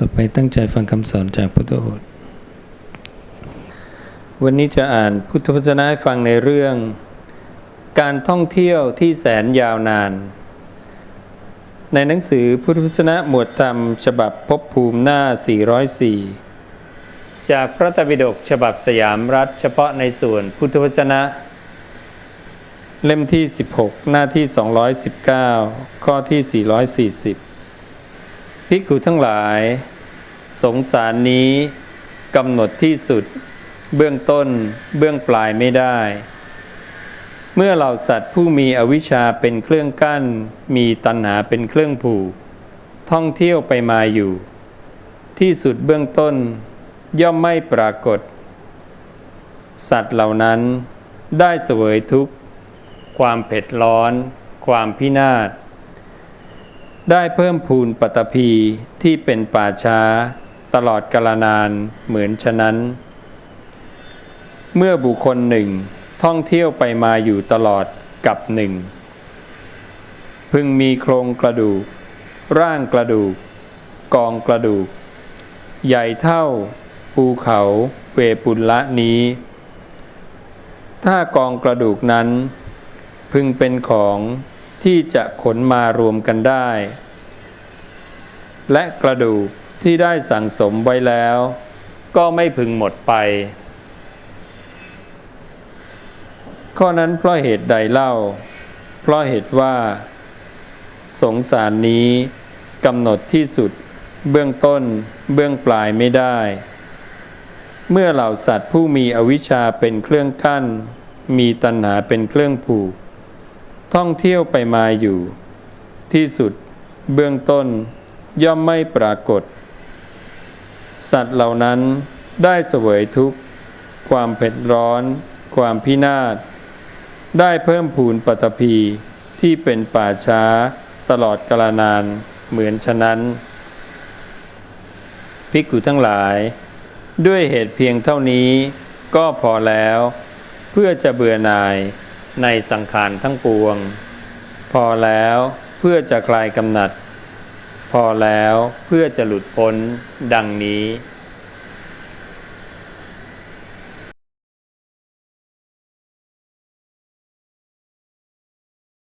ต่อไปตั้งใจฟังคำสอนจากพุทธโอษฐ์วันนี้จะอ่านพุทธพจนะให้ฟังในเรื่อง การท่องเที่ยวที่แสนยาวนาน ในหนังสือพุทธพจนะหมวดธรรม ฉบับภพภูมิหน้า 404 จากพระตรปิฎกฉบับสยามรัฐ เฉพาะในส่วนพุทธวจนะ เล่มที่ 16 หน้าที่ 219 ข้อที่ 440 ภิกขุทั้งหลาย สงสารนี้กำหนดที่สุด เบื้องต้นเบื้องปลายไม่ได้ เมื่อเหล่าสัตว์ผู้มีอวิชชาเป็นเครื่องกั้น มีตัณหาเป็นเครื่องผูก ท่องเที่ยวไปมาอยู่ ที่สุดเบื้องต้นย่อมไม่ปรากฏ สัตว์เหล่านั้นได้เสวยทุกข์ ความเผ็ดร้อน ความพินาศ ได้เพิ่มพูนปัตภีที่เป็นป่าช้า ตลอดกาลนานเหมือนฉะนั้น เมื่อบุคคลหนึ่งท่องเที่ยวไปมาอยู่ตลอดกับหนึ่ง พึงมีโครงกระดูก ร่างกระดูก กองกระดูก ใหญ่เท่า ภูเขาเวปุลละนี้ ถ้ากองกระดูกนั้น พึงเป็นของ ที่จะขนมารวมกันได้ และกระดูกที่ได้สั่งสมไว้แล้ว ก็ไม่พึงหมดไป ข้อนั้นเพราะเหตุใดเล่า เพราะเหตุว่า สงสารนี้กำหนดที่สุด เบื้องต้น เบื้องปลายไม่ได้ เมื่อเหล่าสัตว์ผู้มีอวิชชาเป็นเครื่องกั้น มีตัณหาเป็นเครื่องผูก ท่องเที่ยวไปมาอยู่ ที่สุดเบื้องต้นย่อมไม่ปรากฏ สัตว์เหล่านั้นได้เสวยทุกข์ ความเผ็ดร้อน ความพินาศ ได้เพิ่มพูนปัตภีที่เป็นป่าช้าตลอดกาลนานเหมือนฉะนั้น ภิกขุทั้งหลาย ด้วยเหตุเพียงเท่านี้ก็พอแล้ว เพื่อจะเบื่อหน่าย ในสังขารทั้งปวง พอแล้วเพื่อจะคลายกำหนัด พอแล้วเพื่อจะหลุดพ้นดังนี้